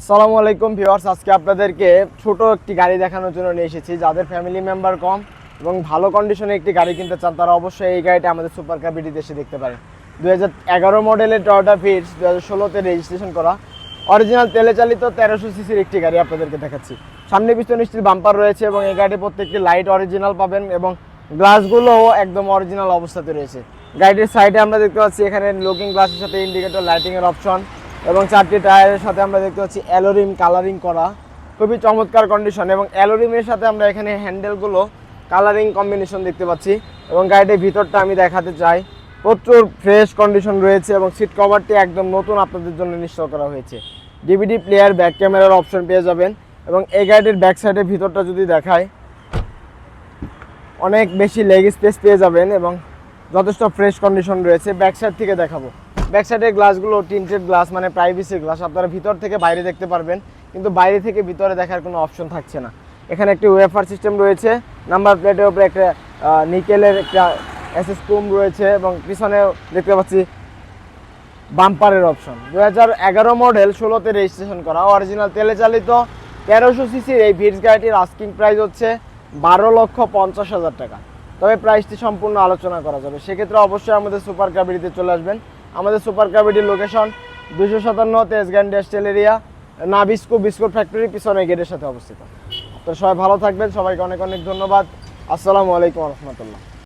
আসসালামু আলাইকুম ভিউয়ার্স, আজকে আপনাদেরকে ছোট একটি গাড়ি দেখানোর জন্য নিয়ে এসেছি, যাদের ফ্যামিলি মেম্বার কম এবং ভালো কন্ডিশনে একটি গাড়ি কিনতে চান, তারা অবশ্যই এই গাড়িটা আমাদের সুপার বিডিতে এসে দেখতে পারেন। দুই হাজার মডেলের টয়োটা ফিটস দু হাজার ষোলোতে রেজিস্ট্রেশন করা। অরিজিনাল তেলে চালিত তেরোশো সিসির একটি গাড়ি আপনাদেরকে দেখাচ্ছি। সামনে পিছনে স্টিল বাম্পার রয়েছে এবং এই গাড়ির প্রত্যেকটি লাইট অরিজিনাল পাবেন এবং গ্লাসগুলোও একদম অরিজিনাল অবস্থাতে রয়েছে। গাড়িটির সাইডে আমরা দেখতে পাচ্ছি, এখানে লুকিং গ্লাসের সাথে ইন্ডিকেটর লাইটিংয়ের অপশন এবং চারটি টায়ারের সাথে আমরা দেখতে পাচ্ছি অ্যালোরিম কালারিং করা। খুবই চমৎকার কন্ডিশন এবং অ্যালোরিমের সাথে আমরা এখানে হ্যান্ডেলগুলো কালারিং কম্বিনেশন দেখতে পাচ্ছি এবং গাড়িটির ভিতরটা আমি দেখাতে চাই। প্রচুর ফ্রেশ কন্ডিশন রয়েছে এবং সিট কভারটি একদম নতুন আপনাদের জন্য নিশ্চয় করা হয়েছে। ডিভিডি প্লেয়ার ব্যাক ক্যামেরার অপশন পেয়ে যাবেন এবং এই গাড়িটির ব্যাক সাইডের ভিতরটা যদি দেখায়, অনেক বেশি লেগ স্পেস পেয়ে যাবেন এবং যথেষ্ট ফ্রেশ কন্ডিশন রয়েছে। ব্যাক সাইড থেকে দেখাবো। ব্যাক সাইডের গ্লাসগুলো টিন্টেড গ্লাস মানে প্রাইভেসি গ্লাস আপনারা ভিতর থেকে বাইরে দেখতে পারবেন, কিন্তু বাইরে থেকে ভিতরে দেখার কোনো অপশন থাকছে না। এখানে একটি ওয়েফার সিস্টেম রয়েছে নাম্বার প্লেটের উপরে একটা নিকেলের একটা এসএস কুম রয়েছে এবং পিছনে দেখতে পাচ্ছি বাম্পারের অপশন দু হাজার এগারো মডেল ষোলোতে রেজিস্ট্রেশন করা অরিজিনাল তেলে চালিত, তেরোশো সিসির এই ভিটস গাড়িটির আস্কিং প্রাইস হচ্ছে বারো লক্ষ পঞ্চাশ হাজার টাকা। তবে প্রাইসটি সম্পূর্ণ আলোচনা করা যাবে। সেক্ষেত্রে অবশ্যই আমাদের সুপার কাবিডিতে চলে আসবেন। আমাদের সুপার কাবিডির লোকেশন দুশো সাতান্ন তেজগান ডেস্টেল এরিয়া, নাবিস্কো বিস্কুট ফ্যাক্টরি পিছনে গেটের সাথে অবস্থিত। তো সবাই ভালো থাকবেন, সবাইকে অনেক অনেক ধন্যবাদ। আসসালামু আলাইকুম রহমতুল্লাহ।